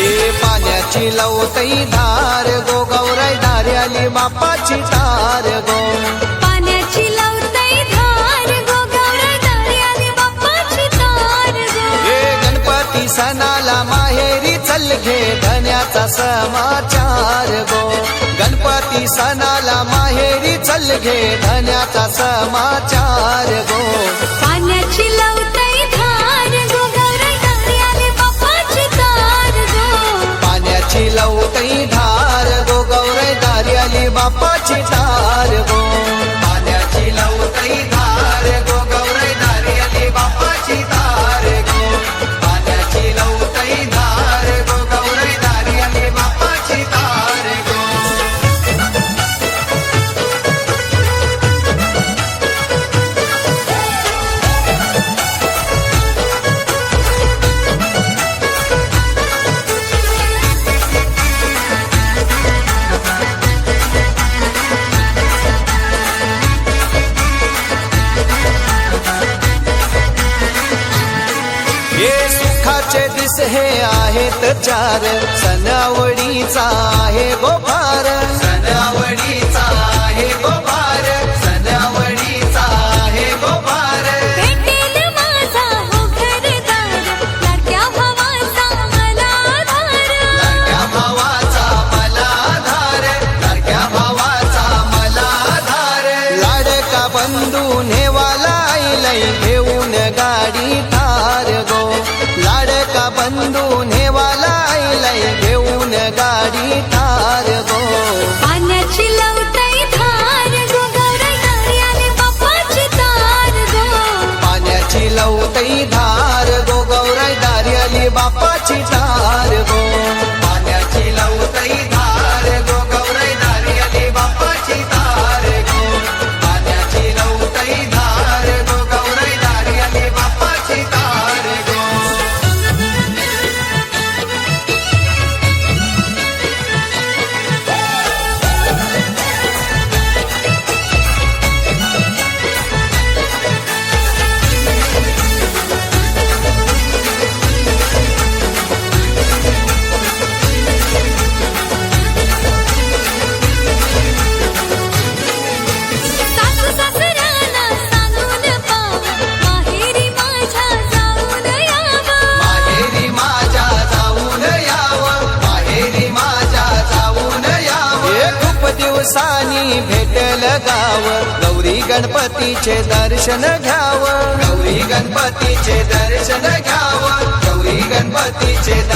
पाण्याची लवतई धार गो गौराय धार्याली बापाची धार गो. पाण्याची लवतई धार गो गौराय धार्याली बापाची धार गो. हे गणपती सणाला माहेरी चल घे धन्याचा समाचार गो. गणपती सणाला माहेरी चल घे धन्याचा समाचार Yeah. हे सुखाचे दिस हे आहेत चार. सणावडीचा आहे गाड़ी दिवसानी भेटल गाव. गौरी गणपतीचे दर्शन घ्याव. गौरी गणपतीचे दर्शन घ्याव. गौरी गणपतीचे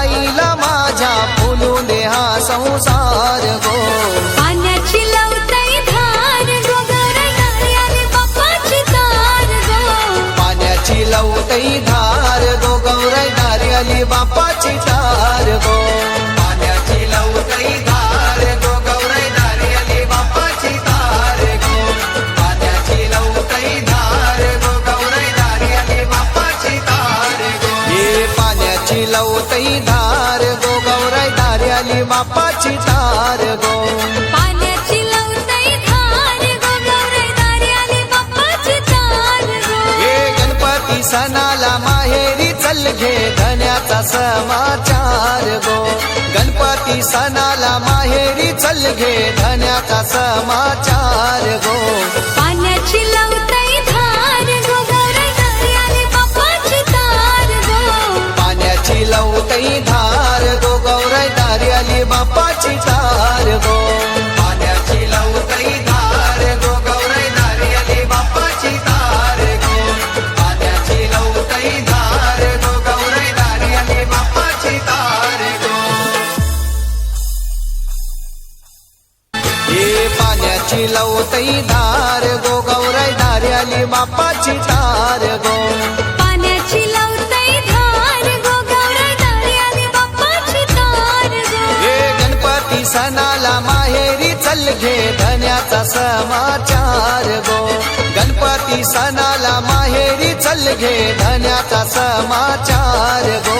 संसार गो पाण्याची लावताई धार गो गौरणाऱ्याने बाप्पाची तार गो. पाण्याची लावताई धार गो गौरणाऱ्याने बाप्पाची तार गो. पाण्याची लावताई धार गो गौरणाऱ्याने बाप्पाची तार गो. पाण्याची धार गो गौरणाऱ्याने बाप्पाची बापाची तार गो. पाण्याची हे गणपती सणाला माहेरी चल घे धन्याचा समाचार गो. गणपती सणाला माहेरी चल घे धन्याचा समाचार गो. पाण्याची लवताई धार गो बापाची तार गो. पाण्याची लवकरी धार गो. गौराई धारी आली बापाची तार गो. पाण्याची लवकरी धार गो. गौराई धारी आली बापाची तार गो. हे पाण्याची लवतई धार गो. गौराई धारी आली बापाची तार गो. माहेरी धन्याचा समाचार गो. गणपती सणाला माहेरी चल घे धन्याचा समाचार गो.